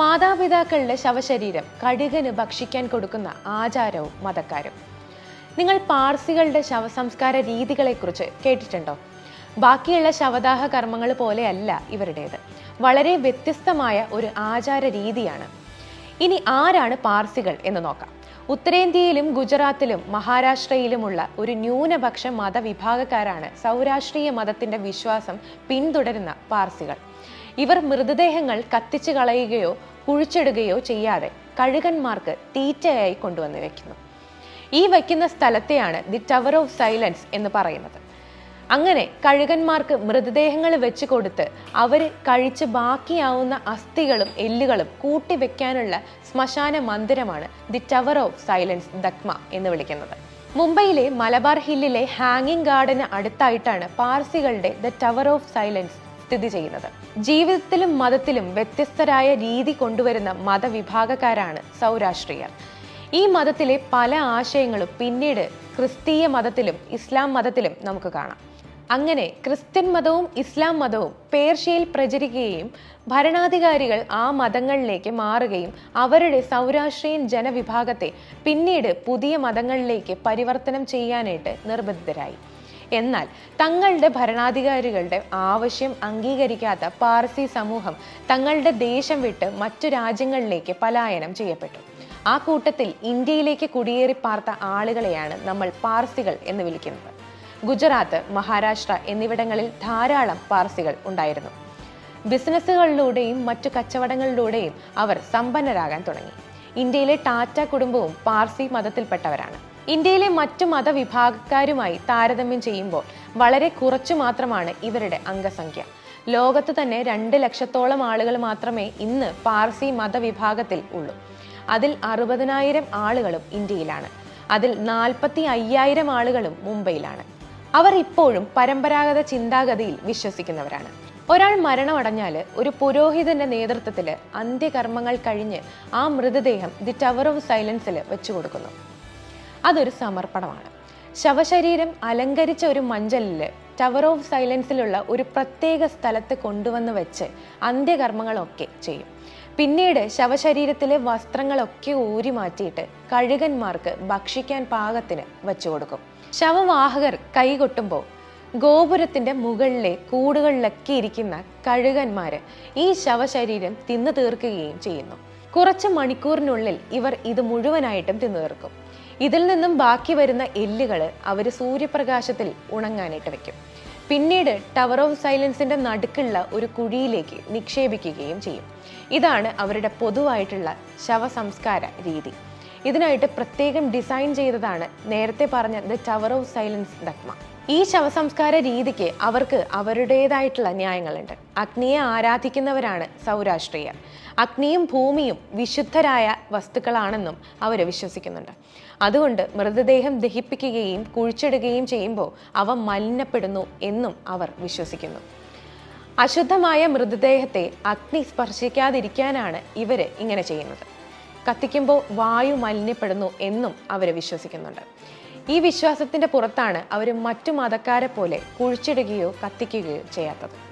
മാതാപിതാക്കളുടെ ശവശരീരം കഴുകന് ഭക്ഷിക്കാൻ കൊടുക്കുന്ന ആചാരവും മതക്കാരും. നിങ്ങൾ പാർസികളുടെ ശവസംസ്കാര രീതികളെക്കുറിച്ച് കേട്ടിട്ടുണ്ടോ? ബാക്കിയുള്ള ശവദാഹ കർമ്മങ്ങൾ പോലെയല്ല ഇവരുടേത്. വളരെ വ്യത്യസ്തമായ ഒരു ആചാര രീതിയാണ്. ഇനി ആരാണ് പാർസികൾ എന്ന് നോക്കാം. ഉത്തരേന്ത്യയിലും ഗുജറാത്തിലും മഹാരാഷ്ട്രയിലുമുള്ള ഒരു ന്യൂനപക്ഷ മതവിഭാഗക്കാരാണ് സൗരാഷ്ട്രീയ മതത്തിന്റെ വിശ്വാസം പിന്തുടരുന്ന പാർസികൾ. ഇവർ മൃതദേഹങ്ങൾ കത്തിച്ചു കളയുകയോ കുഴിച്ചിടുകയോ ചെയ്യാതെ കഴുകന്മാർക്ക് തീറ്റയായി കൊണ്ടുവന്ന് വെക്കുന്നു. ഈ വയ്ക്കുന്ന സ്ഥലത്തെയാണ് ദി ടവർ ഓഫ് സൈലൻസ് എന്ന് പറയുന്നത്. അങ്ങനെ കഴുകന്മാർക്ക് മൃതദേഹങ്ങൾ വെച്ച് കൊടുത്ത് അവർ കഴിച്ച് ബാക്കിയാവുന്ന അസ്ഥികളും എല്ലുകളും കൂട്ടിവെക്കാനുള്ള ശ്മശാന മന്ദിരമാണ് ദി ടവർ ഓഫ് സൈലൻസ് ദക്മ എന്ന് വിളിക്കുന്നത്. മുംബൈയിലെ മലബാർ ഹില്ലിലെ ഹാങ്ങിങ് ഗാർഡന് അടുത്തായിട്ടാണ് പാർസികളുടെ ദ ടവർ ഓഫ് സൈലൻസ് സ്ഥിതി ചെയ്യുന്നത്. ജീവിതത്തിലും മതത്തിലും വ്യത്യസ്തരായ രീതി കൊണ്ടുവരുന്ന മതവിഭാഗക്കാരാണ് സൗരാഷ്ട്രീയർ. ഈ മതത്തിലെ പല ആശയങ്ങളും പിന്നീട് ക്രിസ്തീയ മതത്തിലും ഇസ്ലാം മതത്തിലും നമുക്ക് കാണാം. അങ്ങനെ ക്രിസ്ത്യൻ മതവും ഇസ്ലാം മതവും പേർഷ്യയിൽ പ്രചരിക്കുകയും ഭരണാധികാരികൾ ആ മതങ്ങളിലേക്ക് മാറുകയും അവരുടെ സൗരാഷ്ട്രീയൻ ജനവിഭാഗത്തെ പിന്നീട് പുതിയ മതങ്ങളിലേക്ക് പരിവർത്തനം ചെയ്യാനായിട്ട് നിർബന്ധിതരായി. എന്നാൽ തങ്ങളുടെ ഭരണാധികാരികളുടെ ആവശ്യം അംഗീകരിക്കാത്ത പാർസി സമൂഹം തങ്ങളുടെ ദേശം വിട്ട് മറ്റു രാജ്യങ്ങളിലേക്ക് പലായനം ചെയ്യപ്പെട്ടു. ആ കൂട്ടത്തിൽ ഇന്ത്യയിലേക്ക് കുടിയേറി പാർത്ത ആളുകളെയാണ് നമ്മൾ പാർസികൾ എന്ന് വിളിക്കുന്നത്. ഗുജറാത്ത് മഹാരാഷ്ട്ര എന്നിവിടങ്ങളിൽ ധാരാളം പാർസികൾ ഉണ്ടായിരുന്നു. ബിസിനസ്സുകളിലൂടെയും മറ്റു കച്ചവടങ്ങളിലൂടെയും അവർ സമ്പന്നരാകാൻ തുടങ്ങി. ഇന്ത്യയിലെ ടാറ്റ കുടുംബവും പാർസി മതത്തിൽപ്പെട്ടവരാണ്. ഇന്ത്യയിലെ മറ്റു മതവിഭാഗക്കാരുമായി താരതമ്യം ചെയ്യുമ്പോൾ വളരെ കുറച്ചു മാത്രമാണ് ഇവരുടെ അംഗസംഖ്യ. ലോകത്ത് തന്നെ രണ്ട് ലക്ഷത്തോളം ആളുകൾ മാത്രമേ ഇന്ന് പാർസി മതവിഭാഗത്തിൽ ഉള്ളൂ. അതിൽ അറുപതിനായിരം ആളുകളും ഇന്ത്യയിലാണ്. അതിൽ നാൽപ്പത്തി അയ്യായിരം ആളുകളും മുംബൈയിലാണ്. അവർ ഇപ്പോഴും പരമ്പരാഗത ചിന്താഗതിയിൽ വിശ്വസിക്കുന്നവരാണ്. ഒരാൾ മരണമടഞ്ഞാൽ ഒരു പുരോഹിതന്റെ നേതൃത്വത്തിൽ അന്ത്യകർമ്മങ്ങൾ കഴിഞ്ഞ് ആ മൃതദേഹം ദി ടവർ ഓഫ് സൈലൻസിൽ വെച്ചു കൊടുക്കുന്നു അതൊരു സമർപ്പണമാണ്. ശവശരീരം അലങ്കരിച്ച ഒരു മഞ്ചലിൽ ടവർ ഓഫ് സൈലൻസിലുള്ള ഒരു പ്രത്യേക സ്ഥലത്ത് കൊണ്ടുവന്ന് വെച്ച് അന്ത്യകർമ്മങ്ങളൊക്കെ ചെയ്യും. പിന്നീട് ശവശരീരത്തിലെ വസ്ത്രങ്ങളൊക്കെ ഊരി മാറ്റിയിട്ട് കഴുകന്മാർക്ക് ഭക്ഷിക്കാൻ പാകത്തിന് വെച്ചു കൊടുക്കും. ശവവാഹകർ കൈകൊട്ടുമ്പോൾ ഗോപുരത്തിന്റെ മുകളിലെ കൂടുകളിലൊക്കെ ഇരിക്കുന്ന കഴുകന്മാര് ഈ ശവശരീരം തിന്നു തീർക്കുകയും ചെയ്യുന്നു. കുറച്ച് മണിക്കൂറിനുള്ളിൽ ഇവർ ഇത് മുഴുവനായിട്ടും തിന്നു തീർക്കും. ഇതിൽ നിന്നും ബാക്കി വരുന്ന എല്ലുകൾ അവർ സൂര്യപ്രകാശത്തിൽ ഉണങ്ങാനായിട്ട് വെക്കും. പിന്നീട് ടവർ ഓഫ് സൈലൻസിന്റെ നടുക്കുള്ള ഒരു കുഴിയിലേക്ക് നിക്ഷേപിക്കുകയും ചെയ്യും. ഇതാണ് അവരുടെ പൊതുവായിട്ടുള്ള ശവസംസ്കാര രീതി. ഇതിനായിട്ട് പ്രത്യേകം ഡിസൈൻ ചെയ്തതാണ് നേരത്തെ പറഞ്ഞ ദ ടവർ ഓഫ് സൈലൻസ് ദക്മ. ഈ ശവസംസ്കാര രീതിക്ക് അവർക്ക് അവരുടേതായിട്ടുള്ള ന്യായങ്ങളുണ്ട് അഗ്നിയെ ആരാധിക്കുന്നവരാണ് സൗരാഷ്ട്രീയർ. അഗ്നിയും ഭൂമിയും വിശുദ്ധരായ വസ്തുക്കളാണെന്നും അവർ വിശ്വസിക്കുന്നുണ്ട്. അതുകൊണ്ട് മൃതദേഹം ദഹിപ്പിക്കുകയും കുഴിച്ചിടുകയും ചെയ്യുമ്പോൾ അവ മലിനപ്പെടുന്നു എന്നും അവർ വിശ്വസിക്കുന്നു. അശുദ്ധമായ മൃതദേഹത്തെ അഗ്നി സ്പർശിക്കാതിരിക്കാനാണ് ഇവർ ഇങ്ങനെ ചെയ്യുന്നത്. കത്തിക്കുമ്പോൾ വായു മലിനപ്പെടുന്നു എന്നും അവർ വിശ്വസിക്കുന്നുണ്ട്. ഈ വിശ്വാസത്തിന്റെ പുറത്താണ് അവർ മറ്റു മതക്കാരെ പോലെ കുഴിച്ചിടുകയോ കത്തിക്കുകയോ ചെയ്യാത്തത്.